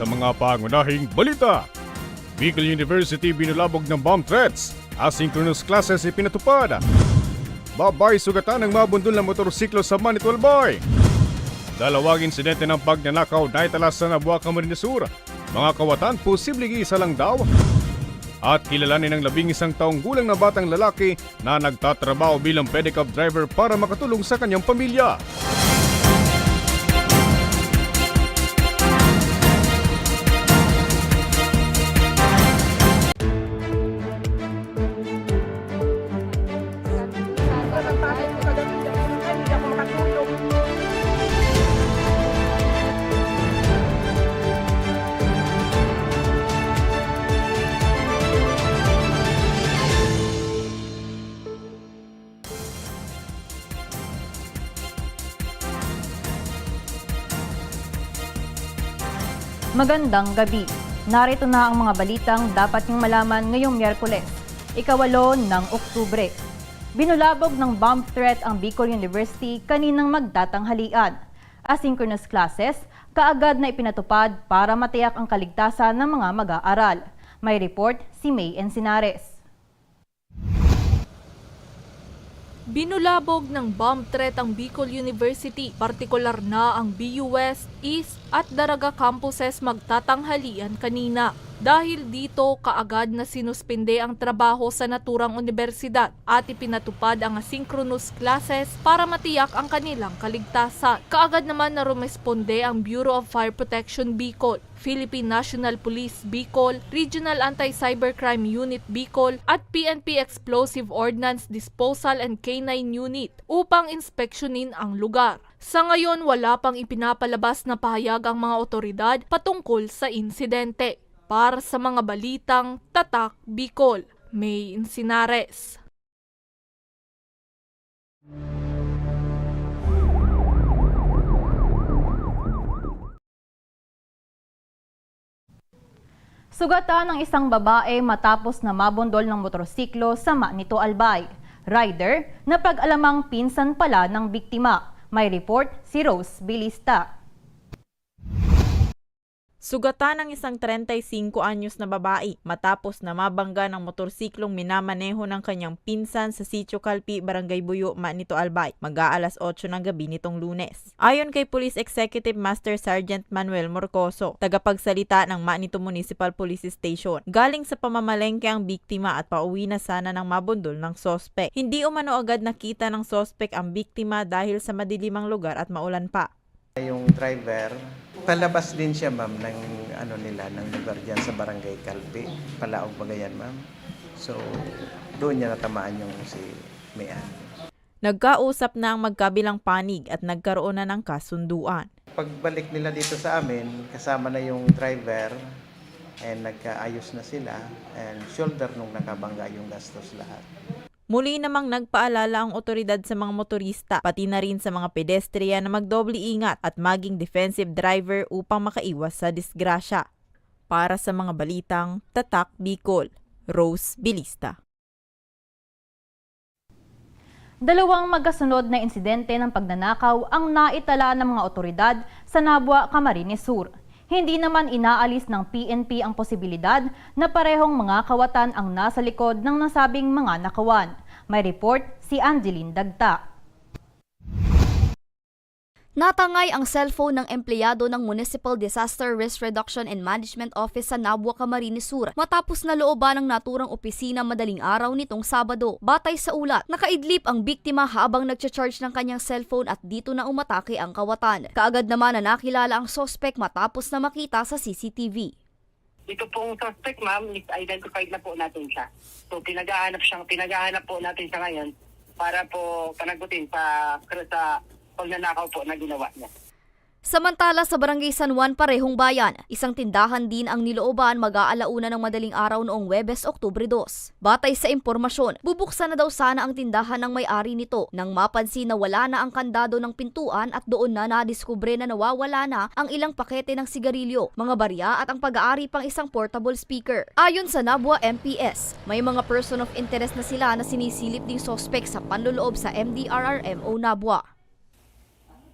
sa mga pangunahing balita. Bicol University binulabog ng bomb threats. Asynchronous classes ipinatupad. Babay sugatan ng mabundol na motorsiklo sa Manito Albay. Dalawang insidente ng pagnanakaw na italas sa Nabuaca Marines Sur. Mga kawatan, posibleng isa lang daw. At kilalanin ng labing isang taong gulang na batang lalaki na nagtatrabaho bilang pedicab driver para makatulong sa kanyang pamilya. Magandang gabi. Narito na ang mga balitang dapat niyong malaman ngayong Miyerkules, ikawalo ng Oktubre. Binulabog ng bomb threat ang Bicol University kaninang magtatanghalian. Asynchronous classes, kaagad na ipinatupad para matiyak ang kaligtasan ng mga mag-aaral. May report si May Encinares. Binulabog ng bomb threat ang Bicol University, partikular na ang BU West, East at Daraga campuses magtatanghalian kanina. Dahil dito, kaagad na sinuspinde ang trabaho sa naturang universidad at ipinatupad ang asynchronous classes para matiyak ang kanilang kaligtasan. Kaagad naman na rumesponde ang Bureau of Fire Protection Bicol, Philippine National Police Bicol, Regional Anti-Cybercrime Unit Bicol at PNP Explosive Ordnance Disposal and K9 Unit upang inspeksyonin ang lugar. Sa ngayon, wala pang ipinapalabas na pahayag ang mga otoridad patungkol sa insidente. Para sa mga balitang Tatak Bicol, May Insinares. Sugatan ng isang babae matapos na mabundol ng motorsiklo sa Manito Albay. Rider na pag-alamang pinsan pala ng biktima. May report si Rose Bilista. Sugatan ng isang 35 anyos na babae matapos na mabangga ng motorsiklong minamaneho ng kanyang pinsan sa Sitio Calpi, Barangay Buyo, Manito Albay, mag-aalas 8 ng gabi nitong lunes. Ayon kay Police Executive Master Sergeant Manuel Morcoso, tagapagsalita ng Manito Municipal Police Station, galing sa pamamalengke ang biktima at pauwi na sana ng mabundol ng sospek. Hindi umano agad nakita ng sospek ang biktima dahil sa madilimang lugar at maulan pa. Yung driver, palabas din siya ma'am ng ano nila ng lugar diyan sa Barangay Calpe, Palaog Bagayan ma'am. So doon niya natamaan yung si Mayan. Nagkausap na ang magkabilang panig at nagkaroon na ng kasunduan. Pagbalik nila dito sa amin, kasama na yung driver and nagkaayos na sila and shoulder nung nakabangga yung gastos lahat. Muli namang nagpaalala ang otoridad sa mga motorista, pati na rin sa mga pedestrian na magdoble ingat at maging defensive driver upang makaiwas sa disgrasya. Para sa mga balitang Tatak Bicol, Rose Bilista. Dalawang magkasunod na insidente ng pagnanakaw ang naitala ng mga otoridad sa Nabua, Camarines Sur. Hindi naman inaalis ng PNP ang posibilidad na parehong mga kawatan ang nasa likod ng nasabing mga nakawan. May report si Angeline Dagta. Natangay ang cellphone ng empleyado ng Municipal Disaster Risk Reduction and Management Office sa Nabua, Camarines Sur matapos na looban ng naturang opisina madaling araw nitong Sabado. Batay sa ulat, nakaidlip ang biktima habang nagcha-charge ng kanyang cellphone at dito na umatake ang kawatan. Kaagad naman na nakilala ang sospek matapos na makita sa CCTV. Ito pong suspect, ma'am, is identified na po natin siya. So, pinagahanap siyang, pinagahanap po natin siya ngayon para po panagutin sa, sa pagnanakaw po na ginawa niya. Samantala sa Barangay San Juan parehong bayan, isang tindahan din ang nilooban mag-aalauna ng madaling araw noong Webes, Oktubre 2. Batay sa impormasyon, bubuksan na daw sana ang tindahan ng may-ari nito nang mapansin na wala na ang kandado ng pintuan at doon na nadiskubre na nawawala na ang ilang pakete ng sigarilyo, mga barya at ang pag-aari pang isang portable speaker. Ayon sa Nabua MPS, may mga person of interest na sila na sinisilip ding sospek sa panloloob sa MDRRMO Nabua.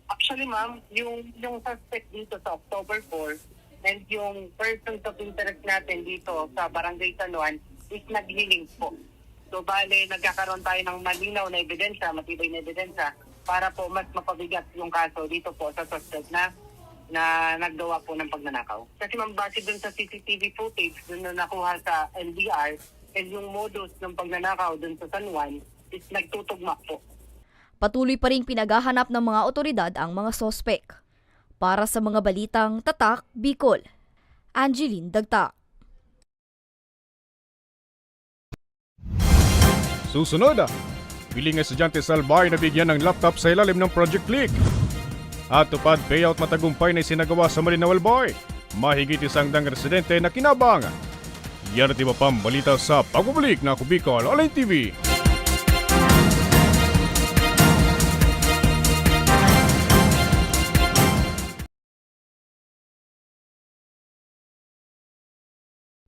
Actually, ma'am, yung, yung suspect dito sa October 4, and yung persons of interest natin dito sa Barangay San Juan is naglilink po. So bale, nagkakaroon tayo ng malinaw na ebidensya, matibay na ebidensya para po mas mapabigat yung kaso dito po sa suspect na na naggawa po ng pagnanakaw. Kasi ma'am, base dun sa CCTV footage dun na nakuha sa NBR and yung modus ng pagnanakaw dun sa San Juan is nagtutugma po. Patuloy pa rin pinaghahanap ng mga otoridad ang mga sospek. Para sa mga balitang Tatak, Bicol. Angeline Dagta. Susunod, piling estudyante sa Albay na bigyan ng laptop sa ilalim ng Project Click. At tupad payout matagumpay na isinagawa sa Malinaw Albay. Mahigit isang dang residente na kinabang. Yan at iba pang balita sa pagbabalik na Kubicol Online TV.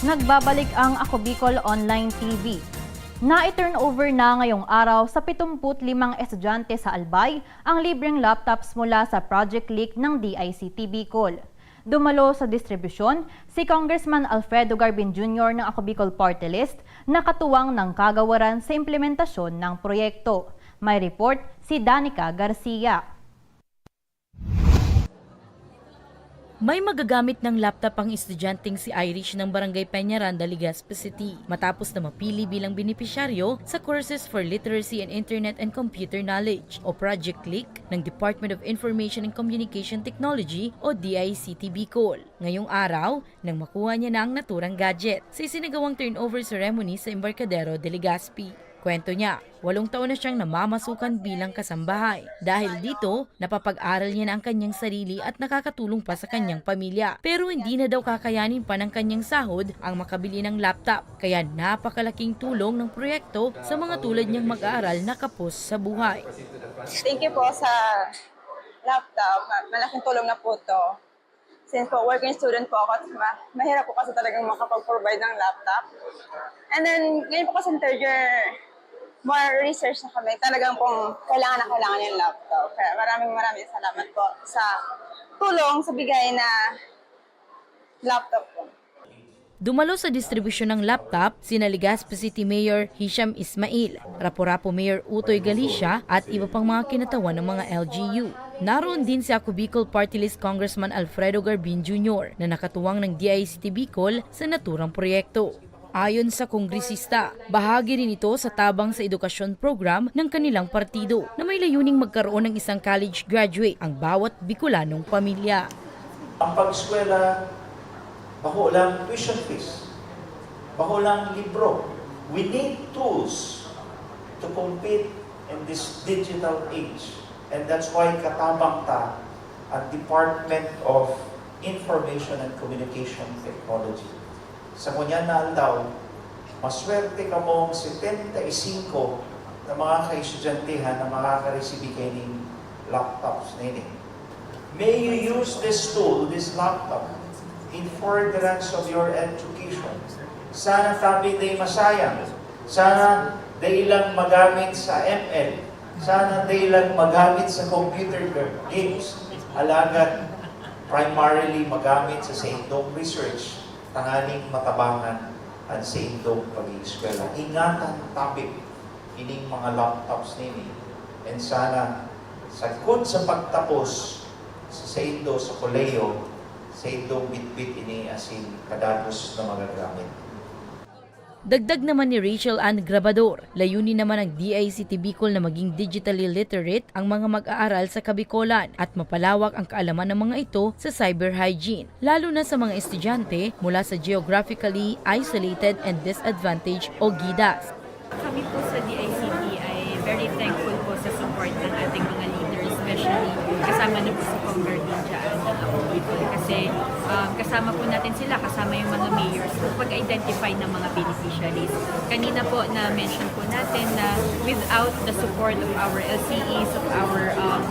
Nagbabalik ang Ako Bicol Online TV. Na-turnover na ngayong araw sa 75 estudyante sa Albay ang libreng laptops mula sa Project Leak ng DICT Bicol. Dumalo sa distribusyon si Congressman Alfredo Garbin Jr. ng Ako Bicol Party List na katuwang ng kagawaran sa implementasyon ng proyekto. May report si Danica Garcia. May magagamit ng laptop ang estudyanteng si Irish ng Barangay Peñaranda, Legazpi City matapos na mapili bilang benepisyaryo sa Courses for Literacy and Internet and Computer Knowledge o Project Click ng Department of Information and Communication Technology o DICT Bicol. Ngayong araw, nang makuha niya na ang naturang gadget sa isinagawang turnover ceremony sa Embarcadero de Legazpi. Kwento niya, walong taon na siyang namamasukan bilang kasambahay. Dahil dito, napapag-aral niya na ang kanyang sarili at nakakatulong pa sa kanyang pamilya. Pero hindi na daw kakayanin pa ng kanyang sahod ang makabili ng laptop. Kaya napakalaking tulong ng proyekto sa mga tulad niyang mag-aaral na kapos sa buhay. Thank you po sa laptop. Malaking tulong na po to Since po, working student po ako, ma- mahirap po kasi talagang makapag-provide ng laptop. And then, ngayon po kasi third year, more research na kami. Talagang pong kailangan na kailangan yung laptop. Kaya maraming maraming salamat po sa tulong sa bigay na laptop po. Dumalo sa distribusyon ng laptop sina Legazpi City Mayor Hisham Ismail, Rapo-Rapo Mayor Utoy Galicia at iba pang mga kinatawan ng mga LGU. Naroon din si Ako Bicol Party List Congressman Alfredo Garbin Jr. na nakatuwang ng DICT Bicol sa naturang proyekto. Ayon sa kongresista, bahagi rin ito sa tabang sa edukasyon program ng kanilang partido na may layuning magkaroon ng isang college graduate ang bawat Bicolanong pamilya. Ang pag-eskwela, lang tuition fees, lang libro. We need tools to compete in this digital age. And that's why katabang ta at Department of Information and Communication Technology. Sa kunyan na aldaw, maswerte ka mong 75 na mga kaisudyantehan na makakareceive kayo ng laptops na ini. May you use this tool, this laptop, in furtherance of your education. Sana tabi day masayang. Sana day lang magamit sa ML. Sana day lang magamit sa computer games. Alagad primarily magamit sa Saindong research, tanganing matabangan ang Saindong pag-iiskwela. Ingatan topic ining mga laptops nini. And sana sagkod sa pagtapos sa Saindo, sa koleyo, Saindo bitbit ini asin kadagos na magagamit. Dagdag naman ni Rachel Ann Grabador, layunin naman ng DICT Bicol na maging digitally literate ang mga mag-aaral sa Kabikolan at mapalawak ang kaalaman ng mga ito sa cyber hygiene, lalo na sa mga estudyante mula sa geographically isolated and disadvantaged o GIDAS. Kami po sa DICT ay very thankful po sa support ng ating mga leaders, especially kasama na po si Congressman dyan ng ako Bicol. Kasi um, kasama po natin sila, kasama yung mga mayors kung pag-identify ng mga beneficiaries. Kanina po na-mention po natin na without the support of our LCEs, of our um,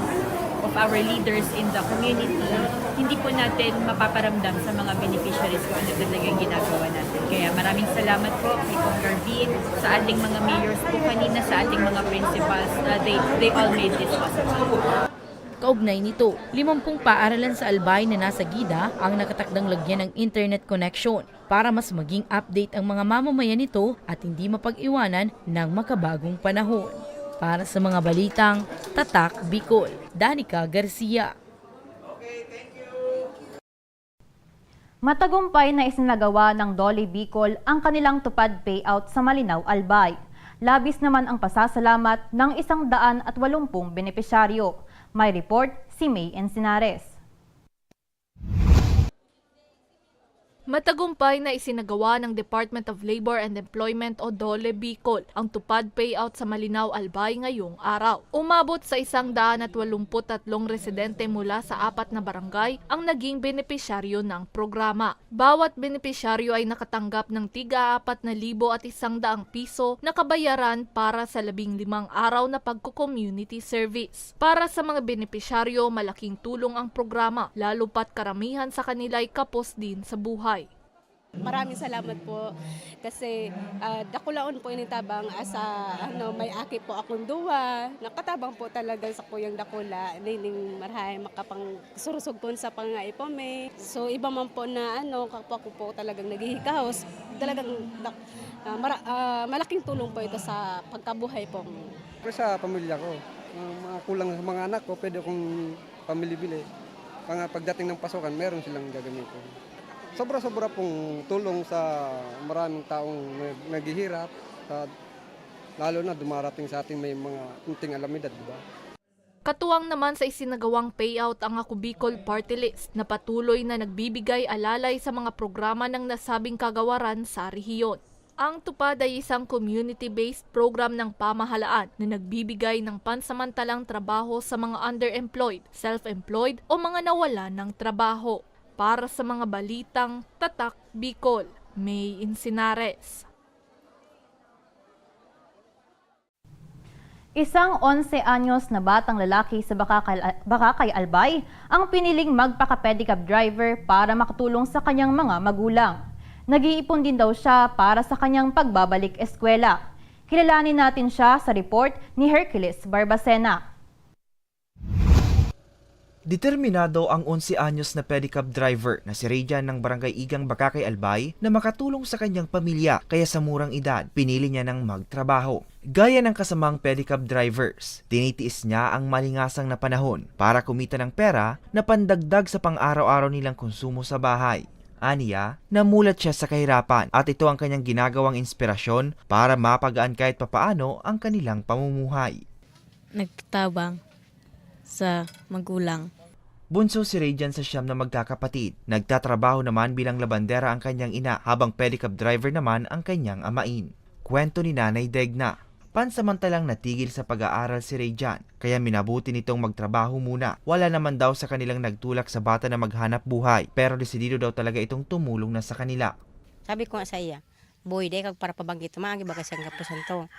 of our leaders in the community, hindi po natin mapaparamdam sa mga beneficiaries kung ano talagang ginagawa natin. Kaya maraming salamat po kay Kong Garvin, sa ating mga mayors po kanina, sa ating mga principals, uh, they, they all made this possible. Kaugnay nito, 50 paaralan sa Albay na nasa gida ang nakatakdang lagyan ng internet connection para mas maging update ang mga mamamayan nito at hindi mapag-iwanan ng makabagong panahon. Para sa mga balitang Tatak Bicol, Danica Garcia. Matagumpay na isinagawa ng Dolly Bicol ang kanilang tupad payout sa Malinaw, Albay. Labis naman ang pasasalamat ng isang daan at walumpung benepisyaryo. May report si May Encinares. Matagumpay na isinagawa ng Department of Labor and Employment o DOLE Bicol ang tupad payout sa Malinaw Albay ngayong araw. Umabot sa isang daan at walumputatlong residente mula sa apat na barangay ang naging benepisyaryo ng programa. Bawat benepisyaryo ay nakatanggap ng tiga apat na libo at isang daang piso na kabayaran para sa labing limang araw na pagko-community service. Para sa mga benepisyaryo, malaking tulong ang programa, lalo pat karamihan sa kanila ay kapos din sa buhay. Maraming salamat po. Kasi uh, dakulaon po ini tabang asa ano may aki po akong duwa nakatabang po talaga sa kuyang dakula. Nining marhay makapang surusog po sa pangay po me so iba man po na ano kapwa ko po talagang naghihikahos talagang uh, mara, uh, malaking tulong po ito sa pagkabuhay po sa pamilya ko uh, mga kulang sa mga anak ko pwede kong pamili-bili. Pang, pagdating ng pasokan meron silang gagamitin sobra-sobra pong tulong sa maraming taong naghihirap, sa, lalo na dumarating sa ating may mga kunting alamidad, di ba? Katuwang naman sa isinagawang payout ang Ako Bicol Party List na patuloy na nagbibigay alalay sa mga programa ng nasabing kagawaran sa rehiyon. Ang tupad ay isang community-based program ng pamahalaan na nagbibigay ng pansamantalang trabaho sa mga underemployed, self-employed o mga nawalan ng trabaho. Para sa mga balitang Tatak Bicol, May Insinares. Isang 11 anyos na batang lalaki sa Bakakay, Albay ang piniling magpaka-pedicab driver para makatulong sa kanyang mga magulang. Nag-iipon din daw siya para sa kanyang pagbabalik eskwela. Kilalanin natin siya sa report ni Hercules Barbacena. Determinado ang 11 anyos na pedicab driver na si Rayjan ng Barangay Igang Bakakay Albay na makatulong sa kanyang pamilya kaya sa murang edad pinili niya ng magtrabaho. Gaya ng kasamang pedicab drivers, tinitiis niya ang malingasang na panahon para kumita ng pera na pandagdag sa pang-araw-araw nilang konsumo sa bahay. Aniya, namulat siya sa kahirapan at ito ang kanyang ginagawang inspirasyon para mapagaan kahit papaano ang kanilang pamumuhay. nagtabang sa magulang. Bunso si Radian sa siyam na magkakapatid. Nagtatrabaho naman bilang labandera ang kanyang ina habang pedicab driver naman ang kanyang amain. Kwento ni Nanay Degna. Pansamantalang natigil sa pag-aaral si Rayjan, kaya minabuti nitong magtrabaho muna. Wala naman daw sa kanilang nagtulak sa bata na maghanap buhay, pero desidido daw talaga itong tumulong na sa kanila. Sabi ko sa iya, boy, day kag para pabanggit maagi ba kasi ang kapusan to.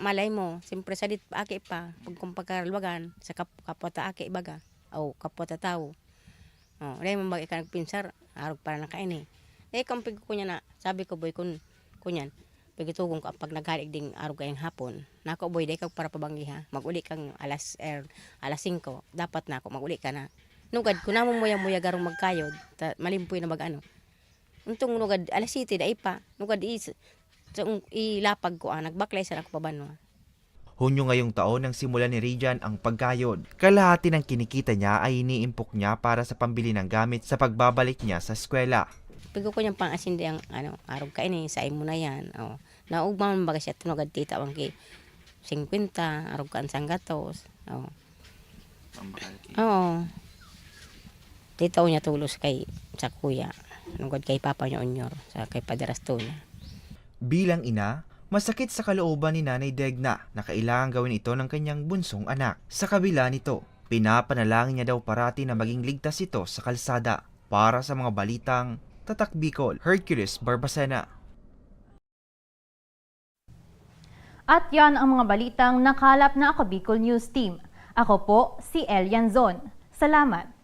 Malay mo, simpre sa dit aki pa, pag kung pagkaralwagan, sa kap kapwa ta aki baga, o kapwa ta tao. Oh, day mo bagay ka nagpinsar, arog para na kain eh. Day kampig ko niya na, sabi ko boy kun kunyan, pagitugong ka pag nagalig ding arog kayong hapon. Nako boy, day kag para pabanggi ha. Maguli kang alas er, alas 5, dapat na ako maguli ka na. Nugad, kung namo muya muya garong magkayod, ta, malimpoy na mag ano. Untong nugad alas 7 dai pa. Nugad is so, ilapag ko ah, nagbaklay sa ako pabanwa. Hunyo ngayong taon nang simula ni Rayjan ang pagkayod. Kalahati ng kinikita niya ay iniimpok niya para sa pambili ng gamit sa pagbabalik niya sa eskwela. Pigo ko niyang pang asindi ang ano, arog ka ini, sa mo na yan. Oh. Naugma man baga siya tunugad tita bang kay 50, arog ka ang sanggatos. Oh. Oo. Tita niya tulos kay sa kuya. Nugad kay papa niya onyor sa kay padrasto niya. Bilang ina, masakit sa kalooban ni Nanay Degna na kailangan gawin ito ng kanyang bunsong anak. Sa kabila nito, pinapanalangin niya daw parati na maging ligtas ito sa kalsada. Para sa mga balitang Tatak Bicol, Hercules Barbacena. At yan ang mga balitang nakalap na ako Bicol News Team. Ako po si Elian Zon. Salamat!